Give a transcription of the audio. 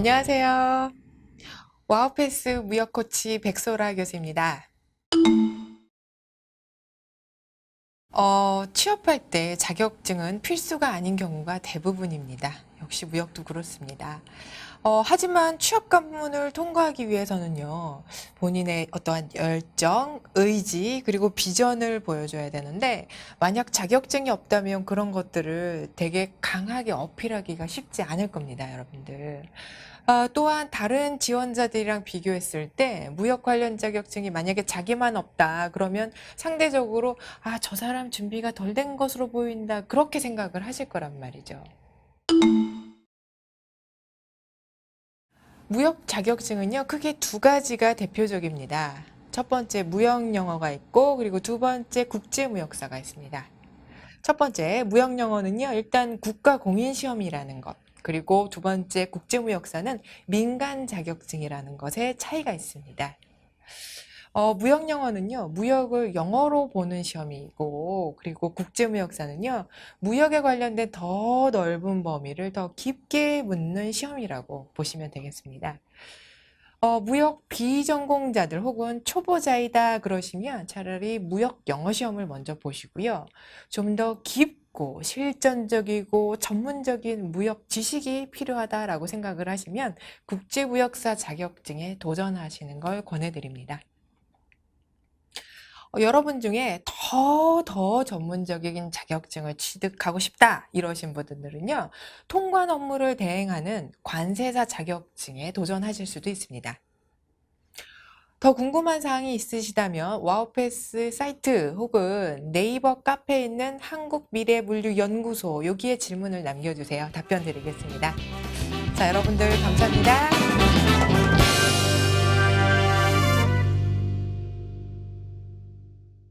안녕하세요. 와우패스 무역 코치 백소라 교수입니다. 어, 취업할 때 자격증은 필수가 아닌 경우가 대부분입니다. 역시 무역도 그렇습니다. 어, 하지만 취업 관문을 통과하기 위해서는요, 본인의 어떠한 열정, 의지, 그리고 비전을 보여줘야 되는데, 만약 자격증이 없다면 그런 것들을 되게 강하게 어필하기가 쉽지 않을 겁니다, 여러분들. 아, 또한 다른 지원자들이랑 비교했을 때 무역 관련 자격증이 만약에 자기만 없다 그러면 상대적으로 아, 저 사람 준비가 덜 된 것으로 보인다 그렇게 생각을 하실 거란 말이죠. 무역 자격증은요, 크게 두 가지가 대표적입니다. 첫 번째 무역 영어가 있고 그리고 두 번째 국제 무역사가 있습니다. 첫 번째 무역 영어는요, 일단 국가 공인 시험이라는 것. 그리고 두 번째 국제 무역사는 민간 자격증이라는 것에 차이가 있습니다. 어, 무역 영어는요, 무역을 영어로 보는 시험이고, 그리고 국제무역사는요, 무역에 관련된 더 넓은 범위를 더 깊게 묻는 시험이라고 보시면 되겠습니다. 어, 무역 비전공자들 혹은 초보자이다 그러시면 차라리 무역 영어 시험을 먼저 보시고요. 좀 더 깊고 실전적이고 전문적인 무역 지식이 필요하다라고 생각을 하시면 국제무역사 자격증에 도전하시는 걸 권해드립니다. 어, 여러분 중에 더, 더 전문적인 자격증을 취득하고 싶다 이러신 분들은요, 통관 업무를 대행하는 관세사 자격증에 도전하실 수도 있습니다. 더 궁금한 사항이 있으시다면 와우패스 사이트 혹은 네이버 카페에 있는 한국미래물류연구소 여기에 질문을 남겨주세요. 답변 드리겠습니다. 자, 여러분들 감사합니다.